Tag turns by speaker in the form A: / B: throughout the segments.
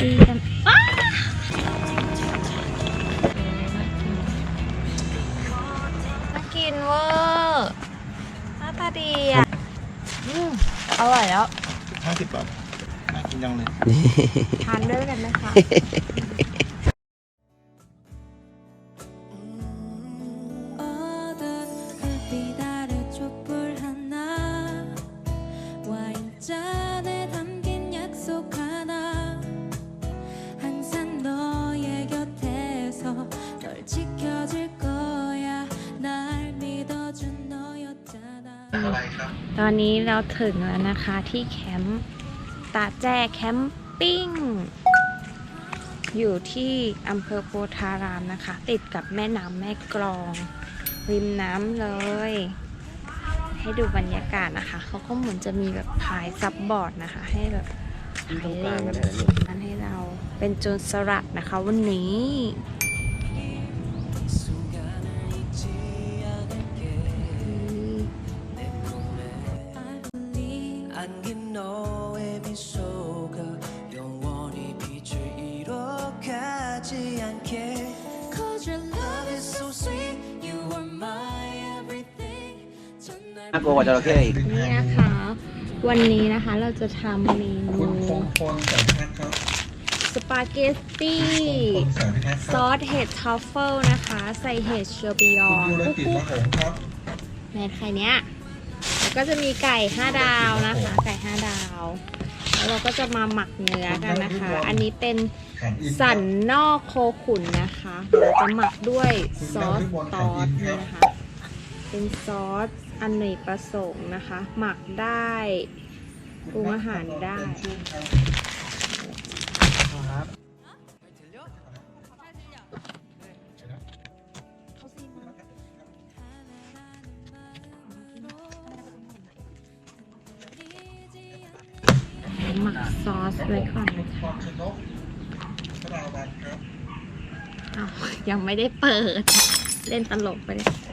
A: จีกันอ้าน่ากินเวอร์หน้าตาดีอะอืมอร่อยแล้ว
B: ห้าสิบบาทน่ากินจังเลย
A: ทานด้วยกันนะคะ
B: อ
A: นนี้เราถึงแล้วนะคะที่แคมป์ตาแจ้แคมปิ้ง อยู่ที่อำเภอโพธารามนะคะ ติดกับแม่น้ำแม่กลอง ริมน้ำเลย ให้ดูบรรยากาศนะคะ เขาก็เหมือนจะมีแบบพายซับบอร์ดนะคะ ให้แบบพายเล่นนั้นให้เราเป็นโจรสลัดนะคะวันนี้
C: น่ากลัวกว่าจระเข้อีก
A: นี่นะคะ วันนี้นะคะเราจะทำเมนู
B: คุณคงพลแสนพิทักษ์ครับ
A: สปาเกตตี้
B: คุณแสนพิทักษ์
A: ซ
B: ค
A: อ
B: รับ
A: สเห็ดทรัฟเฟิลนะคะ ใส่เห็ดเชอร์บิยอ
B: คุณ
A: น
B: ยูรกิจละหงครับ
A: ในไข่เนี้ยแล้วก็จะมีไก่ 5 ดาวนะคะ ไก่ 5 ดาว แล้วเราก็จะมาหมักเนื้อกันนะคะ อันนี้เป็น
B: ขันอิน
A: สันนอกโคขุนนะคะเดี๋ยวเราจะหมักด้วยซอสตอสนะคะ เป็นซอส อันเนกประสงค์นะคะ หมักได้ปรุงอาหารได้หมักซอสไว้ก่อนนะ
B: ค
A: คะ
B: วามชนกพระราวันครับ
A: อ้าวยังไม่ได้เปิด เล่นตลกไปเลย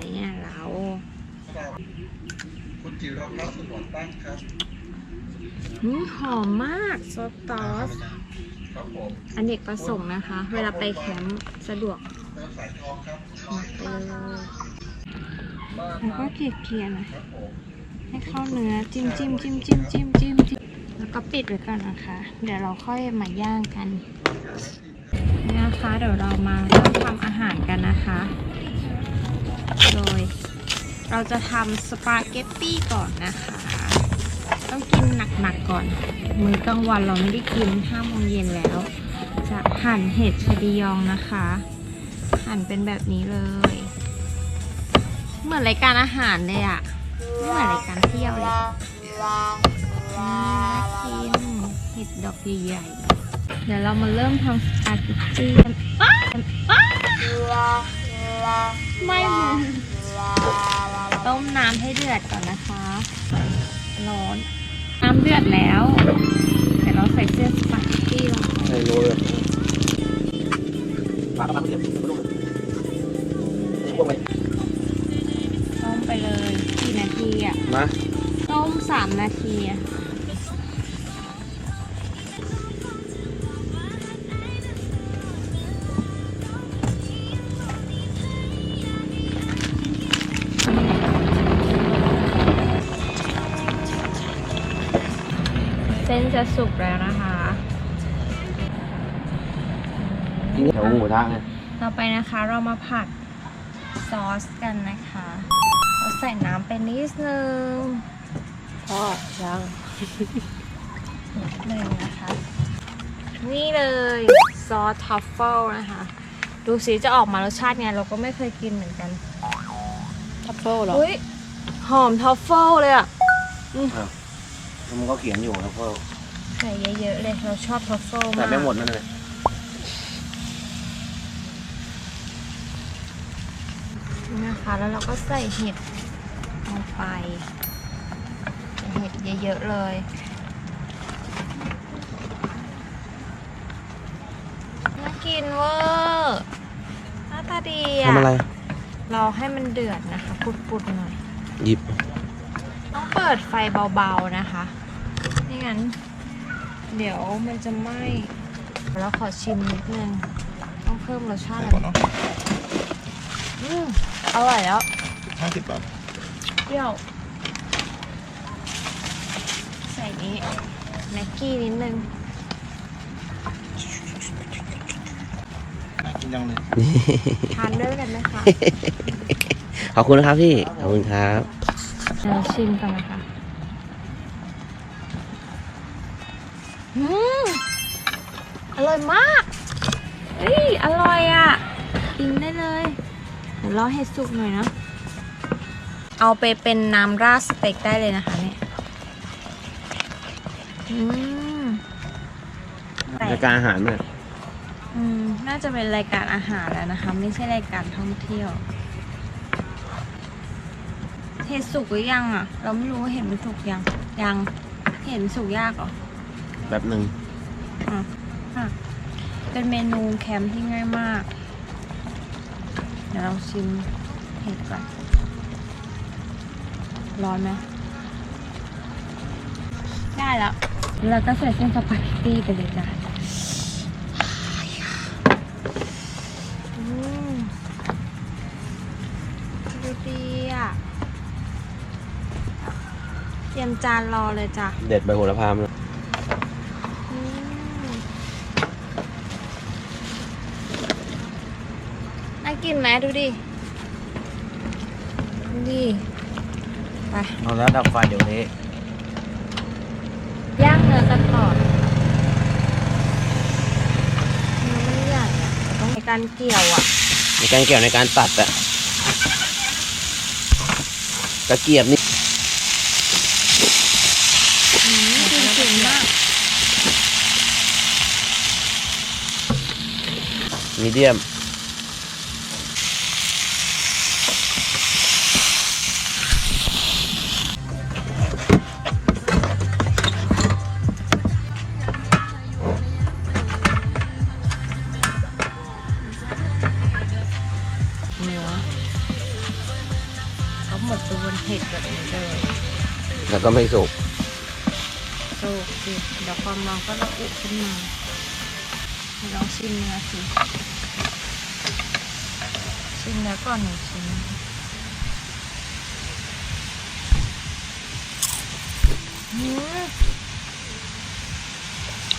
B: ความชนก
A: เนี่ยเรา
B: พระราวันคุณจิรพัฒน์สมรตั้งครับ
A: หืมหอมมากซอสตอส
B: ครับผม
A: อันเนกประสงค์นะคะ เวลาไปแคมป์สะดวก
B: เติมสายทองครับ
A: หมักไปเลยแล้วก็เกลี่ยๆหน่อย
B: ครับผม
A: ให้เข้าเนื้อจิ้มจิ้มจิ้มจิ้มจิ้มจิ้มจิ้มแล้วก็ปิดไว้ก่อนนะคะ เดี๋ยวเราค่อยมาย่างกันนี่นะคะเดี๋ยวเรามาเริ่มทำอาหารกันนะคะ โดย เราจะทำสปาเกตตี้ก่อนนะคะ ต้องกินหนักๆก่อน มื้อกลางวันเราไม่ได้กิน5โมงเย็นแล้ว จะหั่นเห็ดชะดียองนะคะ หั่นเป็นแบบนี้เลย เหมือนรายการอาหารเลยอะไม่เหมือนรายการเที่ยวเลยกินเห็ดดอกใหญ่ๆเดี๋ยวเรามาเริ่มทำสปาเกตตี้กันอ้าอ้า ไม่มึงต้มน้ำให้เดือดก่อนนะคะ ร้อน น้ำเดือดแล้วเดี๋ยวเราใส่เส้นสปาเกตตี้ลงไป
C: ไม่รู้เลยปลากระปังเสียบไม่รู้เลยนี่พวกไหม
A: ต้มไปเลยกี่นาทีอะ
C: มา
A: ต้มสามนาทีอะ จะสุกแล้วนะคะ
C: กินแถวหมูทะไง
A: ต่อไปนะคะเรามาผัดซอสกันนะคะ เราใส่น้ำไปนิดนึง
D: พ่อยัง
A: นิดนึงนะคะ นี่เลยซอสทัฟเฟิลนะคะ ดูสิจะออกมารสชาติไงเราก็ไม่เคยกินเหมือนกัน
D: ทัฟเฟิลเหรอ
A: อุ้ยหอมทัฟเฟิลเลยอะ
C: มันก็เขียนอยู่แล้วก็
A: ใส่เยอะๆเลยเราชอบทัฟเฟิล
C: แต่
A: มาก
C: ไม่หมดนั่นเลย
A: นะคะแล้วเราก็ใส่เห็ดลงไปใส่เห็ดเยอะๆเลยน่ากินเวอร์หน้าตาดีอะ
C: ทำอะไร
A: เราให้มันเดือดนะคะปุดๆหน่อย
C: หยิบ
A: ต้องเปิดไฟเบาๆนะคะไม่งั้น เดี๋ยวมันจะไหม้เราขอชิมนิดนึงต้องเพิ่มรสชาติ
B: ใส่
A: อะไร
B: ก่อนเนาะ
A: อืมอร่อยแล้ว
B: ห้าสิบบาท
A: เปรี้ยว ใส่นี้แม็กกี้นิดนึง
B: น่ากินยังเลย
A: ทานด้วยกันไหมคะ
C: ขอบคุณนะครับพี่ ขอบคุณครับ
A: เดี๋ยวชิมกันนะคะ อร่อยมากเฮ้ยอร่อยอะ กินได้เลยเดี๋ยวรอให้สุกหน่อยนะ เอาไปเป็นน้ำราดสเต็กได้เลยนะคะเนี่ยอืม
C: รายการอาหารเนี่ย
A: อืมน่าจะเป็นรายการอาหารแล้วนะคะ ไม่ใช่รายการท่องเที่ยว เห็ดสุกหรือยังอะ เราไม่รู้ว่าเห็ดมันสุกยัง ยัง เห็ดมันสุกยากเหรอ
C: แบบหนึ่ง
A: อะ อะ เป็นเมนูแคมป์ที่ง่ายมาก เดี๋ยวเราชิมเห็ดก่อน ร้อนไหมได้แล้วแล้วก็ใส่เส้นสปาเกตตี้ไปเลยจ้ะอืมดูดีอะ เตรียมจานรอเลยจ้ะ
C: เด็ดใบโหระพามา
A: อืมน่า กินไหมดูดิดูดิไป
C: เอาแล้วดับไฟเดี๋ยวนี้
A: ย่างเนื้อกันก่อนเนื้อมันใหญ่อะต้องในการเกี่ยวอะ
C: ในการเกี่ยวในการตัดอะตะเกียบนี่
A: อืมจริงๆมาก
C: มีเดียม
A: แบบนี้เลย
C: แล้วก็ไม่สุก
A: โอ้ดิเดี๋ยวความร้อนก็ระอุขึ้นมาเดี๋ยวลองชิมเนื้อสิ ชิมแล้วก่อนหนึ่งชิ้นอืม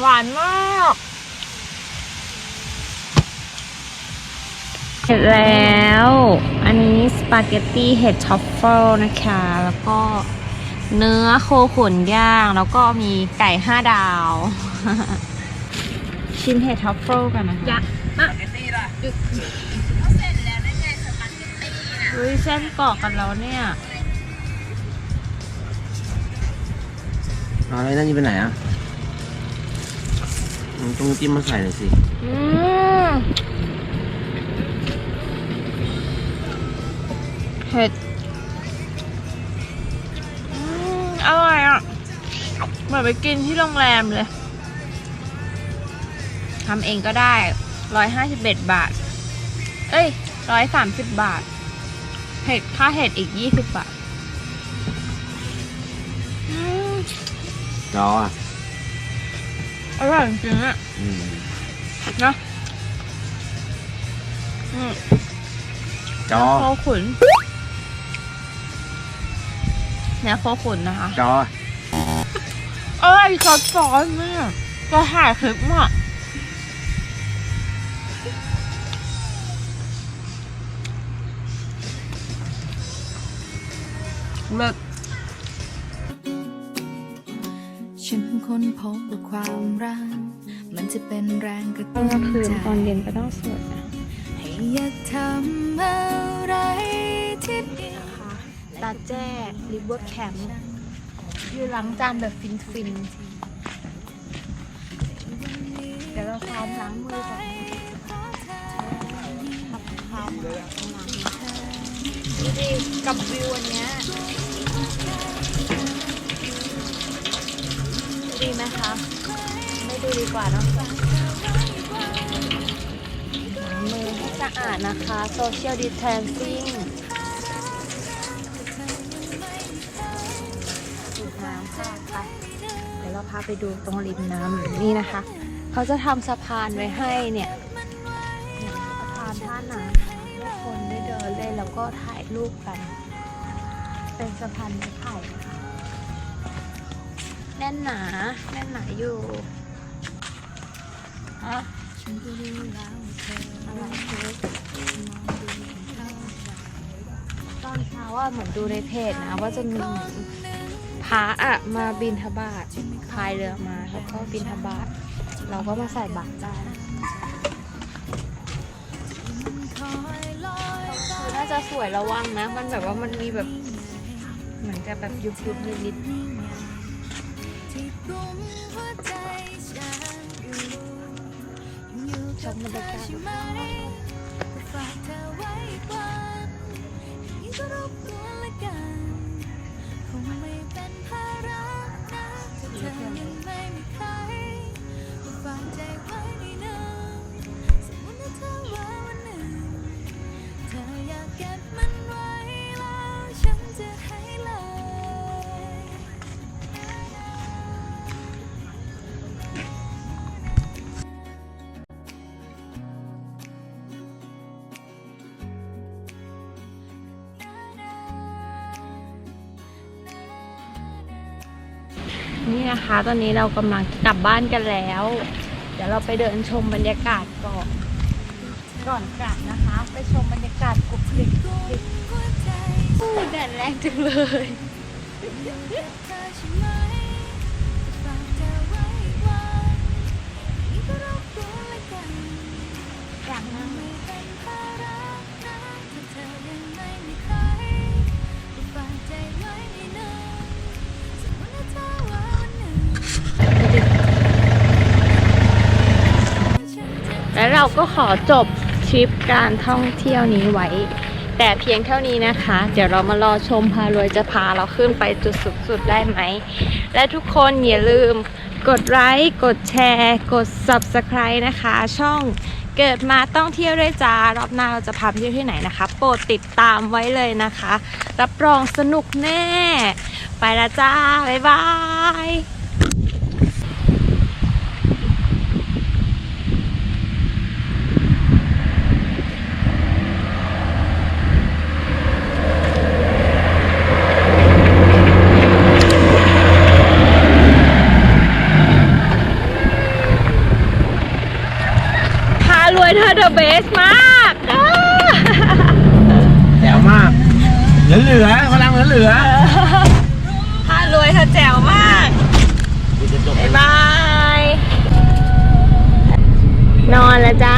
A: หวานมาก เสร็จแล้ว อันนี้สปาเกตตี้เห็ดช็อฟเฟิลนะคะ แล้วก็เนื้อโคขุนย่าง แล้วก็มีไก่ห้าดาว ชิมเห็ดท็อฟเฟิลกันนะคะยักมากเฮ้ยเส้นกรอกกันแล้วเนี่ย
C: เอาอะไรนั่นนี่ไปไหนอะอืมต้องจิ้มมาใส่เลยสิ
A: อืม ผ็ดอืมอร่อยอะเหมือนไปกินที่โรงแรมเลยทำเองก็ได้ร้อยห้าสิบเอ็ดบาท เอ้ยร้อยสามสิบบาท เห็ดค่าเห็ดอีกยี่สิบบาทอืม
C: จออะ
A: อร่อยจริงๆอะ
C: อืม
A: เนาะอืม
C: จอ
A: โคขุนเนี่ยโคขุนนะคะ
C: จอ
A: เอ้ยซอสซอสเนี่ยจะถ่ายคลิปอะเลิศ
E: ฉันค้นพบว่าความรักมันจะเป็นแรงกระ
A: ตอ
E: ตุ้
A: น
E: น
A: กลางคืน
E: ใจ
A: ตอนเย็นก็ต้องสวดนะ
E: ให้อยากทำอะไรที่ดี
A: นะคะ ตาแจ้ริเวอร์แคมป์อยู่ล้างจานแบบฟินฟินๆเดี๋ยวเราซ้อมล้างมือก่อนทำความสะอาดห้องน้ำดูดิกับวิวอันเนี้ยดีไหมคะ ไม่ดูดีกว่าเนอะล้างมือให้สะอาดนะคะ social distancing าไปดูตรงริมน้ำนี่นะคะ เขาจะทำสะพานไว้ให้เนี่ยสะพานท่าน้ำให้คนได้เดินเล่นแล้วก็ถ่ายรูปกัน เป็นสะพานไม้ไผ่นะคะแน่นหนาแน่นหนาอยู่ฮะอะไรเค้กตอนเช้าอะเหมือนดูในเพจนะว่าจะมี พระอะมาบินทบาทพายเรือมาแล้วก็บินทบาทเราก็มาใส่บาตรได้คือน่าจะสวยระวังนะ มันแบบว่ามันมีแบบ เหมือนกับแบบยุบยุบนิด
E: ที่กุมหัวใจฉันอยู่อยู่
A: ๆชมบรรยากาศ
E: นะคะ ตอนนี้เรา
A: กำลังกลับบ้านกันแล้ว เดี๋ยวเราไปเดินชมบรรยากาศก่อน ก่อนกลับนะคะ ไปชมบรรยากาศกรุบกริบกรุบกริบ
E: หัวใจ
A: อู้แดดแรงจังเลย
E: อยู่กับเธอใช่ไหมฝากเธอไว้น ก็
A: ขอจบทริปการท่องเที่ยวนี้ไว้ แต่เพียงเท่านี้นะคะ เดี๋ยวเรามารอชมพารวยจะพาเราขึ้นไปจุดสูงสุดได้ไหม และทุกคนอย่าลืมกดไลค์กดแชร์ กด subscribe นะคะ ช่องเกิดมาต้องเที่ยวด้วยจ้ารอบหน้าเราจะพาไปเที่ยวที่ไหนนะคะ โปรดติดตามไว้เลยนะคะ รับรองสนุกแน่ ไปละจ้า บ๊ายบาย รวยเธอเดอะเบสมากอ้า
C: แจ๋วมากเหลือเหลือพลังเหลือเหลือ
A: พารวยเธอแจ๋วมากบ๊ายบาย นอนแล้วจ้า